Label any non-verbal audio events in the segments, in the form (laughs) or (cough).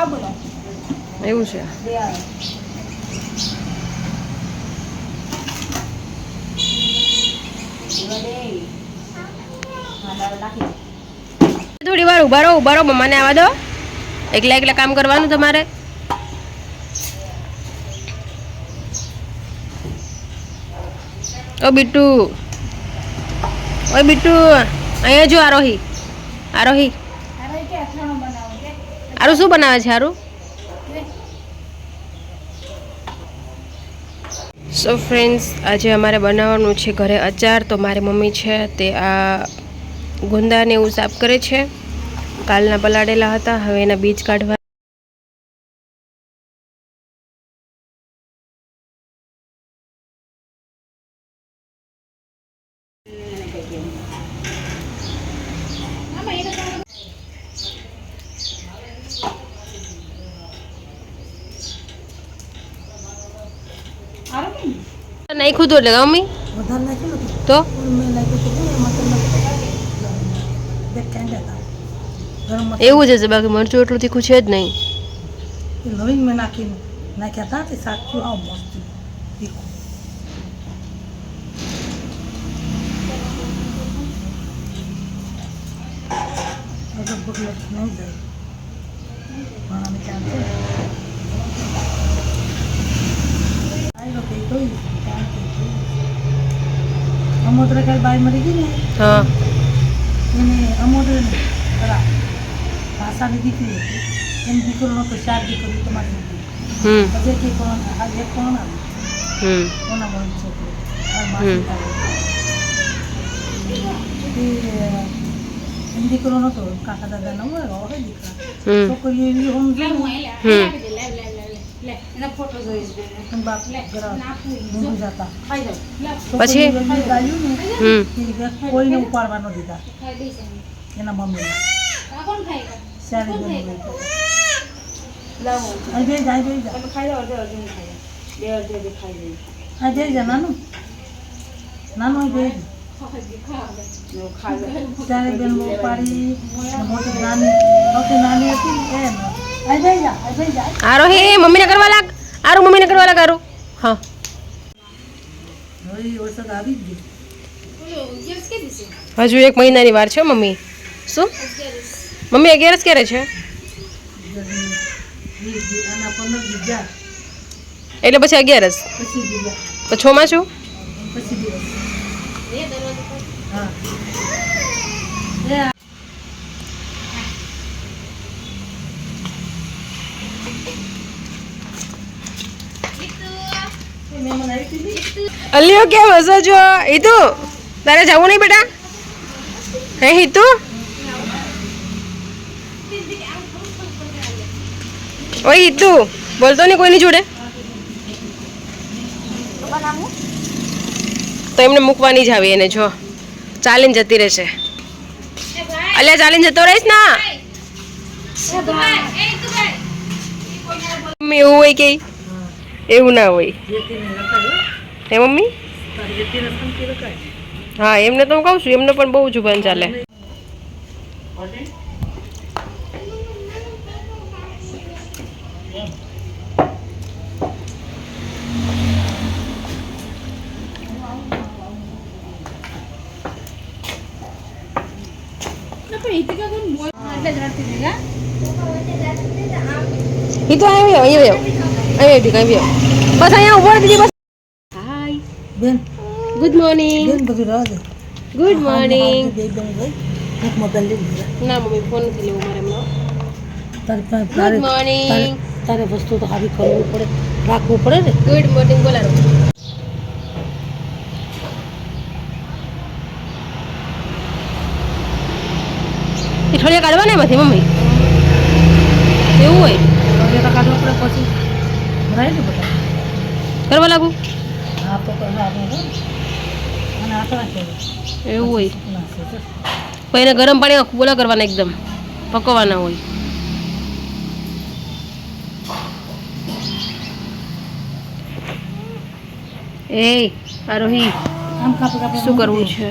એવું છે. થોડી વાર ઊભા રહો ઊભા રહો મમ્માને આવવા દો. એકલા એકલા કામ કરવાનું તમારે. ઓ બિટ્ટુ. ઓય બિટ્ટુ અહીંયા જો આરોહી. આરોહી. આરું શું બનાવે છે આરું સો ફ્રેન્ડ્સ આજે અમારે બનાવવાનું છે ઘરે અચાર. તો મારી મમ્મી છે તે આ ગુંદાને એવું સાફ કરે છે. કાલના પલાળેલા હતા, હવે એના બીજ કાઢવા નાખ્યું હતું એટલે નાખ્યું તો? એવું જ હશે બાકી મરચું એટલું તીખું છે જ નહીં. લવિંગ મેં નાખીને નાખ્યા હતા તે સાચું આવ મસ્ત તીખું. નહીં જાય. પણ અમે લોકો એ જોઈ કારણ કે અમોદરે કાંઈ બાઈ મરી ગઈ ને હા એને અમોદરે ને ખરા ભાષાની દીકરી હતી એમ દીકરો નહોતો ચાર દીકરી તમારી દીકરી હમ બધે કે કોણ આ એક કોણ આવી હમ કોના મળી છોકરો આ માસી થાય તે એમ દીકરો પછી? કોઈને ઉપાડવા ન દીધા. એના જા જઈ જા. નાનું. નાનું અહીં ત્યારે બેન બહુ મોટી નાની નાની હતી એમ. અહીં હે મમ્મીને કરવા લાગ. આરો મમ્મીને કરવા લાગ આરું હા. હજુ એક મહિનાની વાર છે મમ્મી. શું? મમ્મી અગિયારસ ક્યારે છે? એટલે પછી અગિયારસ? તો છોમાં છું પછી દિવસ હા એ આ- એ મહેમાન આવી હતી ને? અલ્યો કે હસો છો? હિતુ તારે જવું નહીં બેટા? હે હિતુ? ઓય હિતુ બોલતો નહીં કોઈની જોડે? તો એમને મૂકવાની જ આવી એને જો. ચાલીને જતી રહેશે. અલ્યા ચાલીને જતો રહીશ ના? મમ્મી એવું હોય કે એવું ના હોય જેતીને રખાયો. હે મમ્મી તારી જેતીને સંગતી રખાય. હા એમને તો હું કહું છું એમને પણ બહુ જુબાન ચાલે એ તો અહીંયા આવ્યો આવ્યો અહીંયા આવ્યો બસ અહીંયા ઊભો રહી બસ. હાય બેન. ગુડ મોર્નિંગ બેન બધું રહેવા દે ગુડ મોર્નિંગ બેન ગઈ એક મોબાઈલ લઈ લીધા ના મમ્મી ફોન નથી લેવો મારે હમણાં તારે ગુડ મોર્નિંગ તારે- વસ્તુ તો હારી કરવું પડે. રાખવું પડે ને? ગુડ મોર્નિંગ બોલાડો એ ઠોલિયા કાઢવા ને એમાંથી મમ્મી એવું હોય? હવે કાઢવા પડે પછી. કરવા લાગુ? એવું હોય. પછી એને ગરમ પાણી બોલા કરવાના એકદમ. પકવવાના હોય. એ આરોહી શું કરવું છે.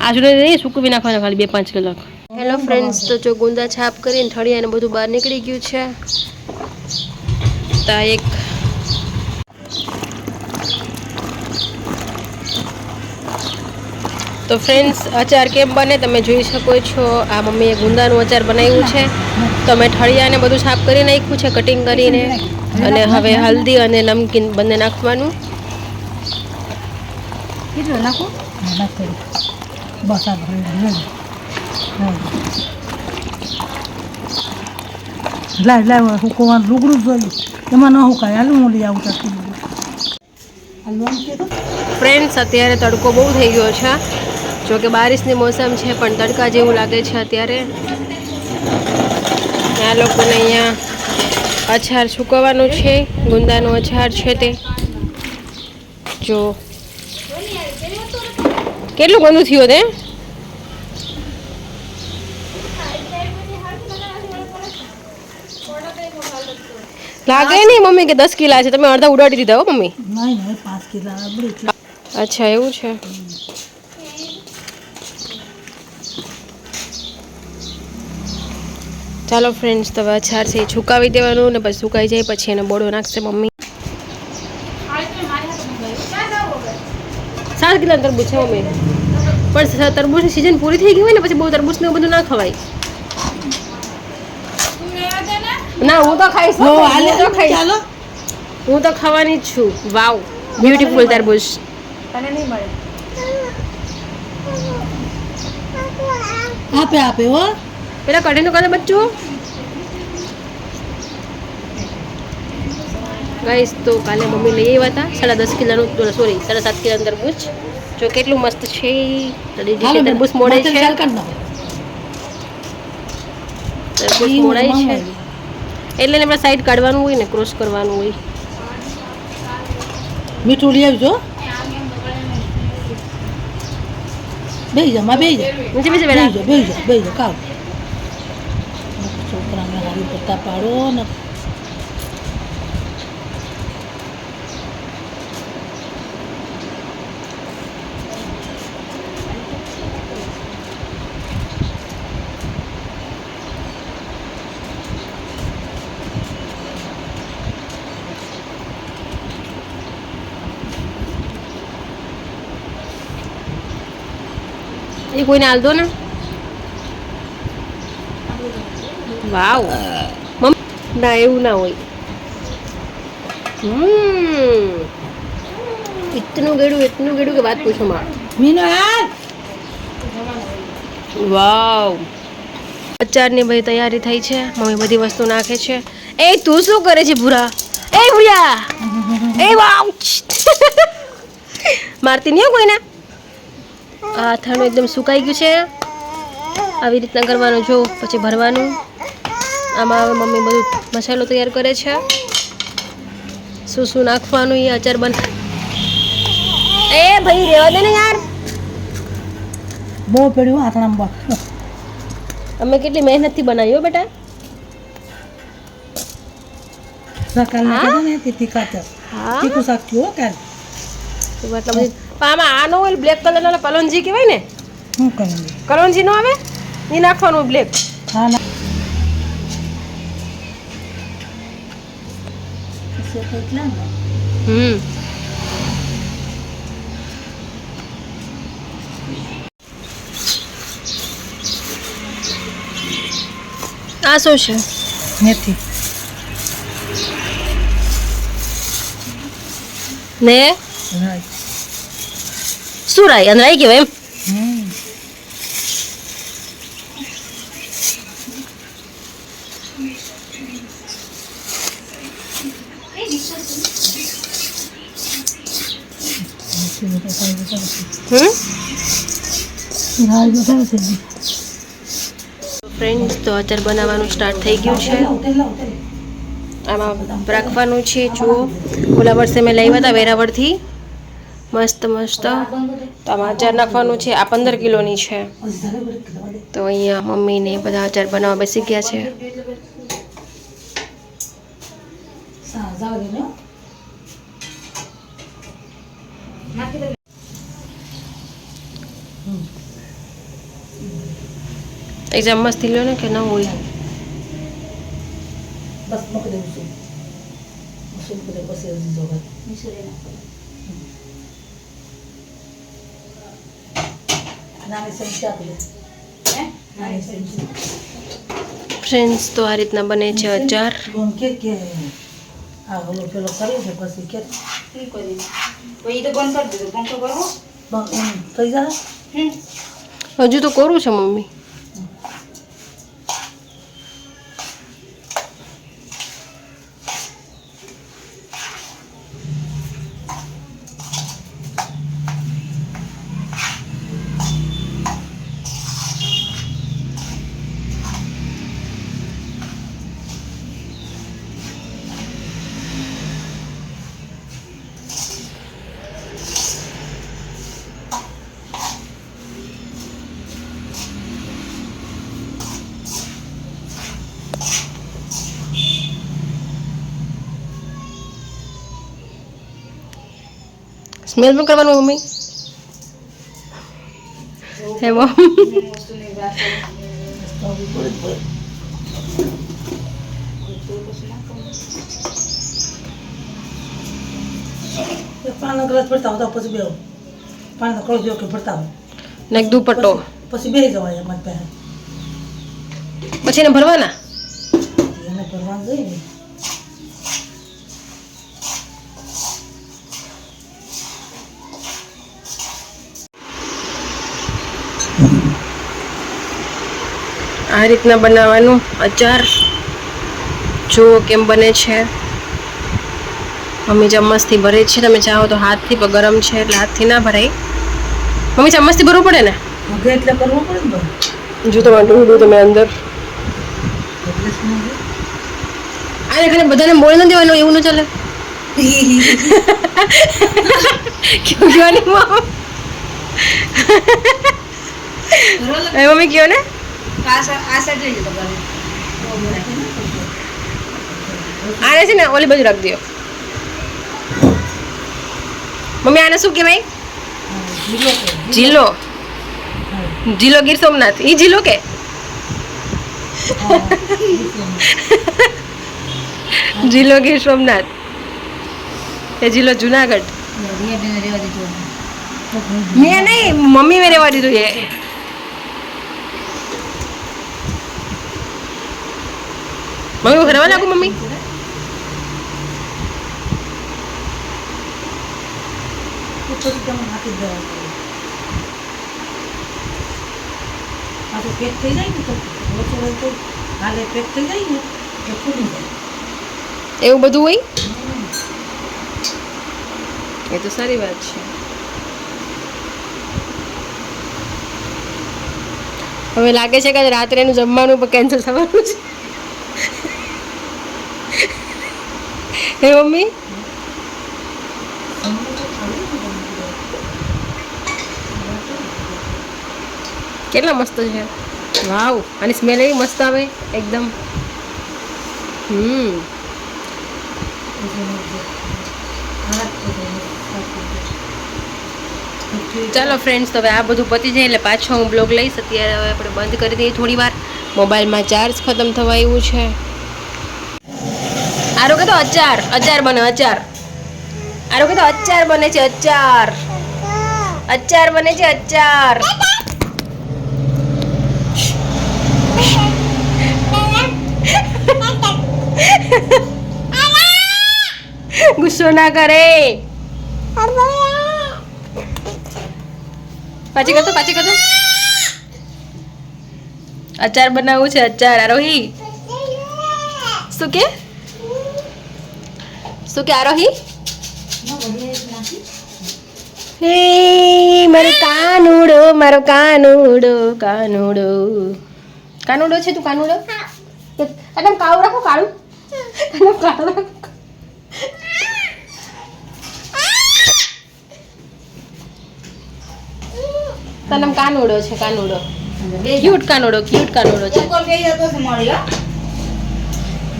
આજુ નહીં સૂકવી નાખવાના ખાલી બે પાંચ કલાક. હેલો ફ્રેન્ડ્સ તો જો ગુંદા છાપ કરીને થળિયાને બધું બહાર નીકળી ગયું છે. તો એક તો ફ્રેન્ડ્સ અચાર કેમ બને તમે જોઈ શકો છો. આ મમ્મીએ ગુંદાનું અચાર બનાવ્યું છે. તો મેં ઠળિયાને બધું સાફ કરી નાખ્યું છે કટિંગ કરીને. અને હવે હલ્દી અને નમકીન બંને નાખવાનું. કેટલું નાખો? નાખો બસ આ ભરી લાવ લાવ હુકવાનું લુગડું જોયું એમાં ન હુકાય હાલ હું લઈ આવું ફ્રેન્ડ્સ અત્યારે તડકો બહુ થઈ ગયો છે. જો કે બારિશની મોસમ છે, પણ તડકા જેવું લાગે છે અત્યારે. આ લોકોને અહીંયા અછાર સૂકવવાનું છે, ગુંદાનું અછાર છે તે. જો. કેટલું ગંદુ થયું તે? લાગે નહીં મમ્મી કે દસ કિલા છે? તમે અડધા ઉડાડી દીધા હો મમ્મી. નહીં પાંચ કિલા અચ્છા એવું છે. ચાલો ફ્રેન્ડ્સ તો અચાર છે સુકાવી છુકાવી દેવાનું ને પછી સુકાઈ જાય પછી એને બોડો નાખશે મમ્મી. સાત કિલો તરબૂચ છે મમ્મી. પણ તરબૂચની સિઝન પૂરી થઈ ગઈ હોય ને પછી બહુ તરબૂચ ને એવું બધું ના ખવાય. ના હું તો ખાઈશ હું તો ખાઈશ. ચાલો. હું તો ખાવાની જ છું. વાવ બ્યુટીફુલ તરબૂચ તને નહીં મળે. આપે આપે હો. પેલા કઢીનું કરે બચ્ચું ગાઈસ તો કાલે મમ્મી લઈ આવ્યા હતા. સાડા દસ કિલોનું સોરી સાડા સાત કિલોનું તરબૂચ જો કેટલું મસ્ત છે. તરબૂચ મોડે છે. ચાલ કર નાખો. તરબૂચ મોડાય છે. એટલે આપણે સાઈડ કાઢવાનું હોય ને ક્રોસ કરવાનું હોય. મીઠું લઈ આવજો બેહી જા માં બેહી જા. નીચે બેહી બેટા. જા બેહી જા બેહી જા કાવ છોકરાને હારી પત્તા પાડો ને. એ કોઈને હાલ દો ને? વાવ. મમ્મી ના એવું ના હોય. હમ. એટલું ગેડું એટલું ગેડું કે વાત પૂછો માં મીનો વાવ. અચારની બધી તૈયારી થઈ છે. મમ્મી બધી વસ્તુ નાખે છે. એ તું શું કરે છે ભૂરા? એ ભૂરા! એ વાવ. મારતી નહીં કોઈને? આ અથાણું એકદમ સુકાઈ ગયું છે. આવી રીતના કરવાનું જો પછી ભરવાનું. આમાં હવે મમ્મી બધું મસાલો તૈયાર કરે છે. શું શું નાખવાનું એ અચાર બન એ ભાઈ રેવા દે ને યાર. બહુ પડ્યું આથણામાં. અમે કેટલી મહેનતથી બનાવી હો બેટા. સકાલ હા? નાખી દો ને તેથી કાચર તીખું શાક થયું કાલ. એટલા બધી પણ આમાં આનો હોય બ્લેક કલરનો કલોંજી કહેવાય ને? શું કરવું કલોંજી નો આવે? એ નાખવાનું બ્લેક હા ના. ને હમ. આ શું છે? મેથી. ને? રાઈ અને રાઈ કહેવાય એમ ફ્રેન્ડ્સ તો અચાર બનાવવાનું સ્ટાર્ટ થઈ ગયું છે. આમાં રાખવાનું છે, જુઓ. ઓલા વર્ષે મેં લાવ્યા હતા વેરાવળથી. મસ્ત મસ્ત. તો આમાં અચાર નાખવાનું છે. આ પંદર કિલોની છે. તો અહીંયા મમ્મીને બધા અચાર બનાવવા બેસી ગયા છે. એક ચમચથી લો ને કે ન હોય? બસ મૂકી દઉં છું. શું મૂકી દઉં પછી હજી જોવા નાની ચમચી આપી દે નાની ચમચી ફ્રેન્ડ્સ તો આ રીતના બને છે અચાર. હજુ તો કોરું છે મમ્મી. સ્મેલ પણ કરવાનું મમ્મી હે તો ગ્લાસ ભરતા હોતા પછી બેહો પાણીનો કળો જેવો કે ભરતા હોય ને એક દુપટ્ટો પછી બે જવાય એમાં પહેલા પછી એને ભરવાના એને ભરવાનું જોઈએ આ રીતના બનાવવાનું અચાર. જુઓ કેમ બને છે. મમ્મી ચમ્મચથી ભરે છે. તમે ચાહો તો હાથથી પણ ગરમ છે એટલે હાથથી ના ભરાય. મમ્મી ચમ્મસથી ભરવું પડે ને? એટલે કરવું પડે ને જો તમારે ડુંગળું તમે અંદર. આને ખાલી બધાને બોલી ન દેવાનું એવું ન ચાલે. (laughs) કેવું જોવાની મમ્મી કયો ને? આને છે ને ઓલી બાજુ રાખી દો મમ્મી આને શું કહેવાય? જીલો જીલો ગીર સોમનાથ. ઈ જીલો કે? જીલો ગીર સોમનાથ. એ જીલો જુનાગઢ. મેં નહીં મમ્મી મેં રહેવા દીધું એ. મમ્મી ભરવા લાગુ મમ્મી પેક થઈ જાય ને તો હાલે પેક થઈ જાય ને તો ફૂલી જાય એવું બધું હોય એ તો સારી વાત છે હવે લાગે છે કે રાત્રેનું જમવાનું પણ કેન્સલ થવાનું છે હે મમ્મી. કેટલા મસ્ત છે. વાવ, અને સ્મેલ એવી મસ્ત આવે, એકદમ. હમ. ચાલો ફ્રેન્ડ્સ હવે આ બધું પતી જાય એટલે પાછો હું બ્લોગ લઈશ. અત્યારે હવે આપણે બંધ કરી દઈએ થોડી વાર મોબાઈલમાં ચાર્જ ખતમ થવા એવું છે. આરો કે તો અચાર અચાર બને, અચાર. આરો કે તો અચાર બને છે, અચાર. અચાર બને છે, અચાર. ગુસ્સો ના કરે. પાછી કરતો પાછી કરતો. અચાર બનાવવું છે, અચાર. આરોહી. શું કે? શું કે આરોહી હે મારો કાનુડો મારો કાનુડો કાનુડો. કાનુડો છે તું કાનુડો? એકદમ કાળું રાખો કાળું? એકદમ કાળું રાખો. તનમ કાનુડો છે કાનુડો. ક્યુટ કાનુડો ક્યુટ કાનુડો છે.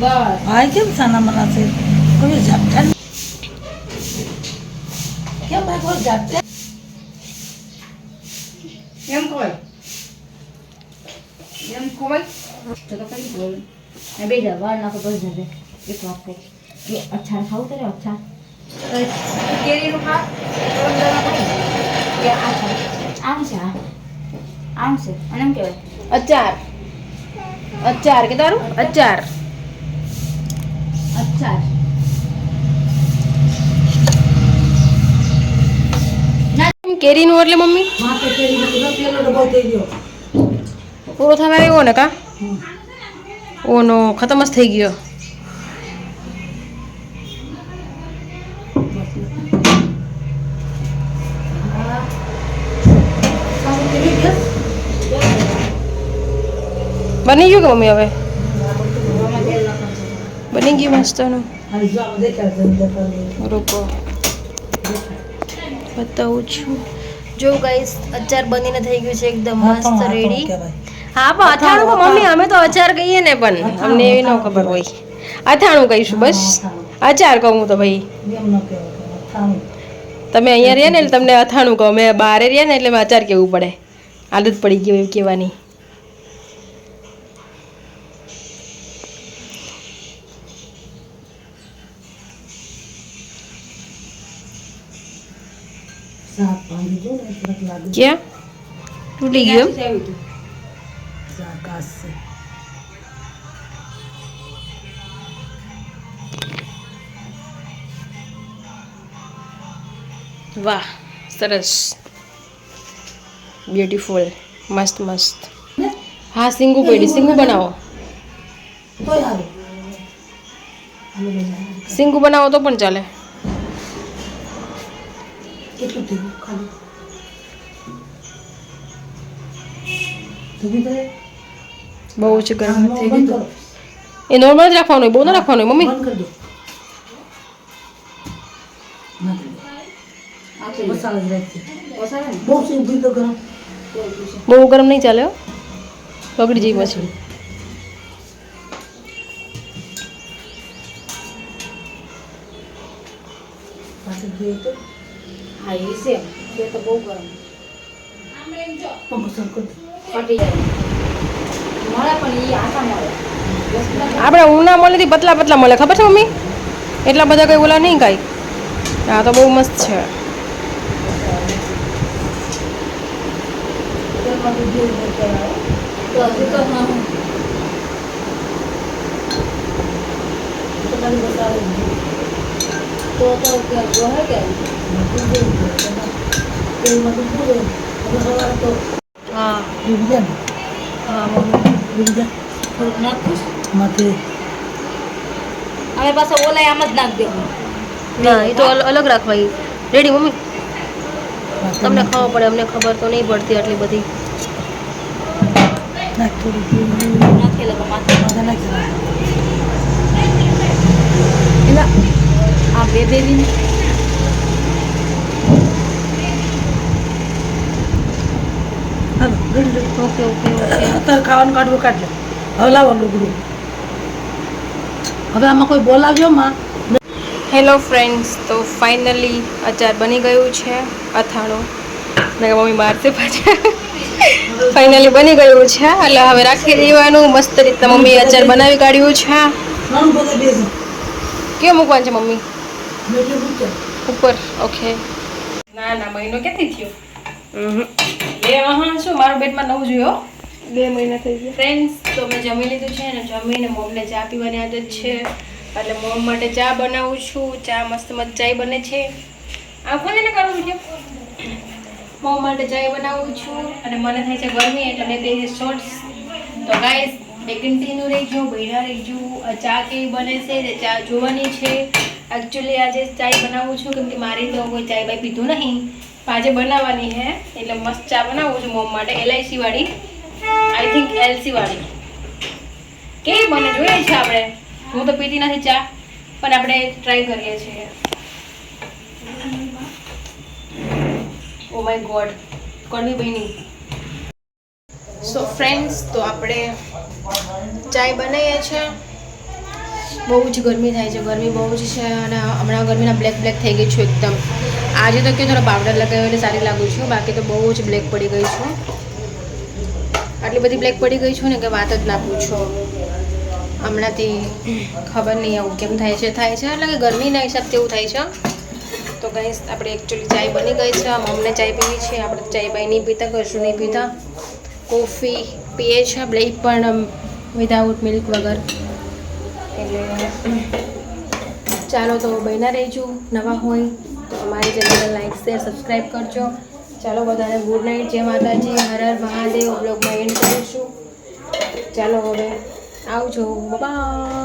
બસ. ભાઈ કેમ સાના મના છે? કોઈ ઝાપટા. કેમ ભાઈ કોઈ ઝાપટા એમ કોઈ? એમ ખવાય તો તો કઈ બોલ. ને બે જા વાળ નાખો બસ જશે એક વાત કહી. કે અચ્છા ખાવું તારે અચ્છા કેરીનું ખા. કે આ આમ છે આમ છે. અને એમ કહેવાય. અચાર. અચાર. કે તારું? અચાર. અચ્છા કેરીનું એટલે મમ્મી? પૂરો થવા આવ્યો ને કા? ઓનો ખતમ જ થઈ ગયો. બની ગયું કે મમ્મી હવે? બની ગયું મસ્તનું. રૂકો બતાવું છું. જો ગાઈસ અચાર બનીને થઈ ગયું છે એકદમ મસ્ત રેડી હા પણ અથાણું તો મમ્મી અમે તો અચાર કહીએ ને પણ અમને એવી ન ખબર હોય. અથાણું કહીશું બસ. અચાર કહું હું તો ભાઈ. તમે અહીંયા રહ્યા ને એટલે તમને અથાણું કહો. મેં બહારે રહ્યા ને એટલે મેં અચાર કહેવું પડે. આદત પડી ગઈ એવું કહેવાની. શાક બાંધી દો ને તરત લાગે ક્યાં તૂટી ગયો શાક આશે વાહ સરસ બ્યુટીફુલ મસ્ત મસ્ત હા સિંગુ પડી સિંગુ બનાવો તોય હારું હાલો બેન સિંગુ બનાવો તો પણ ચાલે કેટલું થઈ ગયું ખાલી ધોબી કરે બહુ જ ગરમ બંધ કરો એ નોર્મલ જ રાખવાનું હોય બહુ ના રાખવાનું હોય મમ્મી બંધ કરી દો નાખી દો મસાલા જ રાખજે બહુ શું ઊભી તો ગરમ બહુ ગરમ નહીં ચાલે હો બગડી જઈ પછી પાછળ જોઈએ તો હા એ છે. તે તો બહુ ગરમ. આપણે ઊના મળેથી પતલા પતલા મળે. ખબર છે મમ્મી? એટલા બધા કઈ ઓલા નહીં કાંઈ આ તો બહુ મસ્ત છે. તો. તો હા જ તો કે? હવે પાછા ઓલા આમ જ નાખ દેવું ના એ તો અલ- અલગ રાખવાય. Ready mummy? તમને ખબર પડે અમને ખબર તો નહીં પડતી આટલી બધી. નાખેલા આ બે બેબી હાલો ready ready. Okay okay okay અત્યારે ખાવાનું કાઢવું કાઢજો હવે લાવો લુગડું. હવે આમાં કોઈ બોલાવ્યો માં? હેલો ફ્રેન્ડ્સ તો ફાઇનલી અચાર બની ગયું છે અથાણું. મેં મમ્મી મારશે પાછા. ફાઇનલી બની ગયું છે. એટલે હવે રાખી દેવાનું. મસ્ત રીતના મમ્મી અચાર બનાવી કાઢ્યું છે. કેમ મૂકવાનું છે મમ્મી? ઉપર ઓકે ના ના મહિનો ક્યાંથી થયો? બે હા શું? મારું બેટમાં નવું જોયો બે મહિના થઈ ગયા. ફ્રેન્ડ્સ તો મેં જમી લીધું છે ને જમીને મોમને ચા પીવાની આદત છે. એટલે મોમ માટે ચા બનાવું છું. ચા મસ્ત મસ્ત ચાય બને છે. આ કોને ને કરું વીડિયો મોમ માટે ચાય બનાવું છું અને મને થાય છે ગરમી એટલે મેં બે શોર્ટ્સ તો ગાઈસ રહી કન્ટિન્યુ રહીજો બૈરા રહીજો આ ચા કેવી બને છે? તે ચા જોવાની છે. એકચ્યુઅલી આજે ચાય બનાવું છું. કેમ કે મારે તો કોઈ ચાય બાય પીધું નહીં. આજે બનાવવાની હે. એટલે મસ્ત ચા બનાવું છું મોમ માટે એલઆઈસી વાળી. આઈ થિંક એલસી વાળી. કેવી બને જોઈએ છે આપણે? હું તો પીતી નથી ચા, પણ આપણે ટ્રાય કરીએ છીએ. ઓ માય ગોડ કડવી બની. સો ફ્રેન્ડ્સ તો આપણે ચાય બનાવીએ છીએ. બહુ જ ગરમી થાય છે, ગરમી બહુ જ છે અને હમણાં ગરમીના બ્લેક બ્લેક થઈ ગઈ છું એકદમ. આજે તો કે થોડો પાવડર લગાવ્યો એટલે સારી લાગુ છું. બાકી તો બહુ જ બ્લેક પડી ગઈ છું. આટલી બધી બ્લેક પડી ગઈ છું ને કે વાત જ ના પૂછો. હમણાંથી ખબર નહીં આવું કેમ થાય છે થાય છે. એટલે કે ગરમીના હિસાબથી એવું થાય છે. તો ગઈ આપણે એકચ્યુઅલી ચાય બની ગઈ છે. મમ્મીને ચાય પીવી છે. આપણે ચાય બાય નહીં પીતા કશું નહીં પીતા. કોફી પીએ છે. બ્લેક પણ વિધાઉટ મિલ્ક વગર. એટલે ચાલો તો બન્યા રહેજો. નવા હોય તો અમારી ચેનલને લાઈક, શેર, સબસ્ક્રાઈબ કરજો. ચાલો બધાને ગુડ નાઇટ. જય માતાજી. હર હર મહાદેવ. બ્લોગમાં એન્ડ કરીશું. ચાલો હવે આવજો બાય.